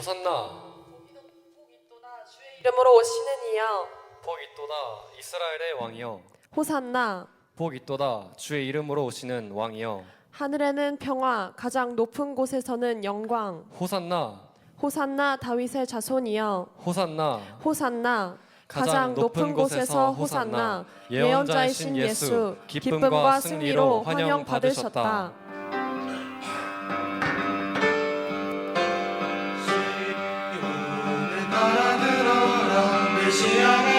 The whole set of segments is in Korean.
호산나. 이름으로 오시는 이여. 복 있도다 이스라엘의 왕이여. 호산나. 복 있도다 주의 이름으로 오시는 왕이여. 하늘에는 평화 가장 높은 곳에서는 영광. 호산나. 호산나 다윗의 자손이여. 호산나. 호산나. 가장 높은 곳에서 호산나. 예언자이신 예수 기쁨과 승리로 환영 받으셨다. 들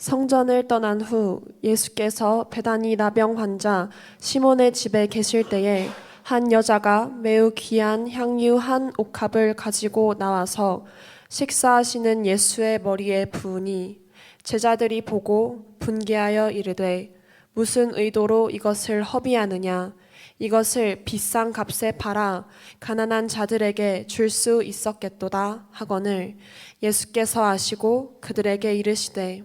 성전을 떠난 후 예수께서 베다니 나병 환자 시몬의 집에 계실 때에 한 여자가 매우 귀한 향유 한 옥합을 가지고 나와서 식사하시는 예수의 머리에 부으니 제자들이 보고 분개하여 이르되 무슨 의도로 이것을 허비하느냐? 이것을 비싼 값에 팔아 가난한 자들에게 줄 수 있었겠도다 하거늘 예수께서 아시고 그들에게 이르시되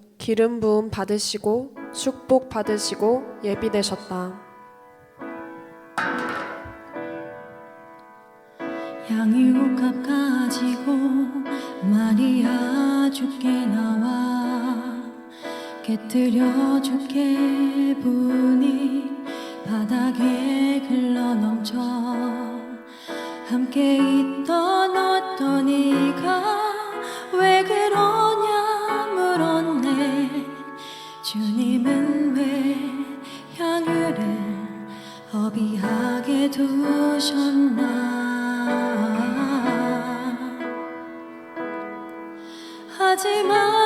기름 부음 받으시고 축복 받으시고 예비되셨다. 향유값 가지고 마리아 주께 나와 깨뜨려 주께 부니 바닥에 흘러 넘쳐 함께 있던 어떤 이가 왜 향유를 어비하게 두셨나? 하지만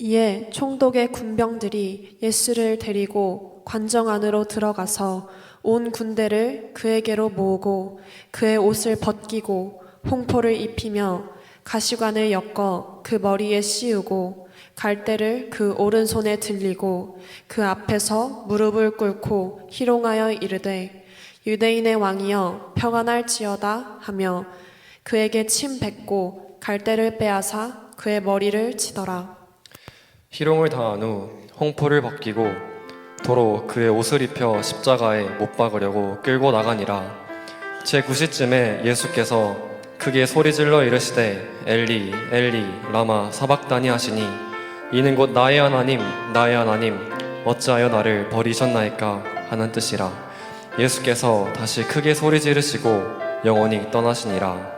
이에 총독의 군병들이 예수를 데리고 관정 안으로 들어가서 온 군대를 그에게로 모으고 그의 옷을 벗기고 홍포를 입히며 가시관을 엮어 그 머리에 씌우고 갈대를 그 오른손에 들리고 그 앞에서 무릎을 꿇고 희롱하여 이르되 유대인의 왕이여 평안할지어다 하며 그에게 침 뱉고 갈대를 빼앗아 그의 머리를 치더라. 희롱을 당한 후 홍포를 벗기고 도로 그의 옷을 입혀 십자가에 못 박으려고 끌고 나가니라. 제 9시쯤에 예수께서 크게 소리질러 이르시되 엘리 엘리 라마 사박다니 하시니 이는 곧 나의 하나님 나의 하나님 어찌하여 나를 버리셨나이까 하는 뜻이라. 예수께서 다시 크게 소리 지르시고 영원히 떠나시니라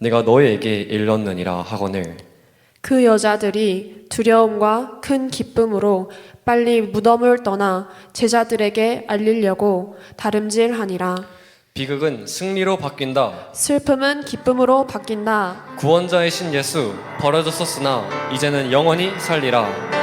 내가 너희에게 일렀느니라 하거늘. 그 여자들이 두려움과 큰 기쁨으로 빨리 무덤을 떠나 제자들에게 알리려고 다름질하니라. 비극은 승리로 바뀐다. 슬픔은 기쁨으로 바뀐다. 구원자이신 예수 버려졌었으나 이제는 영원히 살리라.